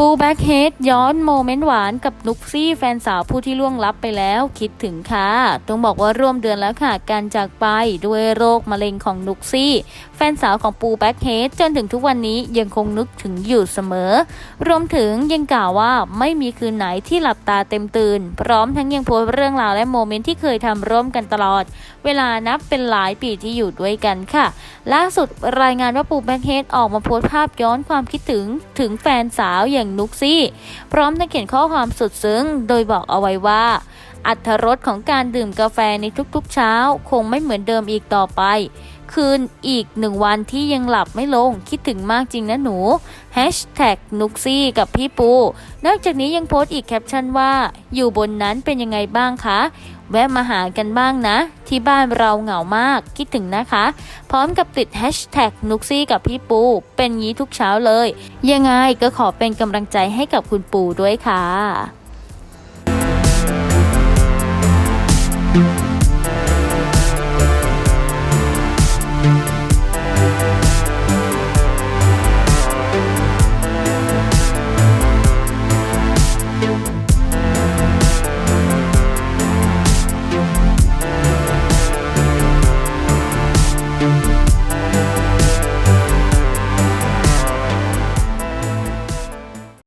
ปูแบ็คเฮดย้อนโมเมนต์หวานกับนุกซี่แฟนสาวผู้ที่ล่วงลับไปแล้วคิดถึงค่ะ ต้องบอกว่าร่วมเดือนแล้วค่ะ การจากไปด้วยโรคมะเร็งของนุกซี่ แฟนสาวของปูแบ็คเฮดจนถึงทุกวันนี้ยังคงนึกถึงอยู่เสมอ รวมถึงยังกล่าวว่าไม่มีคืนไหนที่หลับตาเต็มตื่น พร้อมทั้งยังโพสเรื่องราวและโมเมนต์ที่เคยทำร่วมกันตลอด เวลานับเป็นหลายปีที่อยู่ด้วยกันค่ะ ล่าสุดรายงานว่าปูแบ็คเฮดออกมาโพสภาพย้อนความคิดถึงถึงแฟนสาวอย่างนุกซี่ พร้อมทั้งเขียนข้อความสุดซึ้ง โดยบอกเอาไว้ว่า อัตรสของการดื่มกาแฟในทุกๆเช้า คงไม่เหมือนเดิมอีกต่อไป คืนอีกหนึ่งวันที่ยังหลับไม่ลง คิดถึงมากจริงนะหนู Hashtag นุกซี่กับพี่ปู นอกจากนี้ยังโพสต์อีกแคปชั่นว่า อยู่บนนั้นเป็นยังไงบ้างคะ แวะมาหากันบ้างนะ ที่บ้านเราเหงามากคิดถึงนะคะ พร้อมกับติด Hashtag นุกซี่กับพี่ปู เป็นงี้ทุกเช้าเลย ยังไงก็ขอเป็นกำลังใจให้กับคุณปูด้วยค่ะ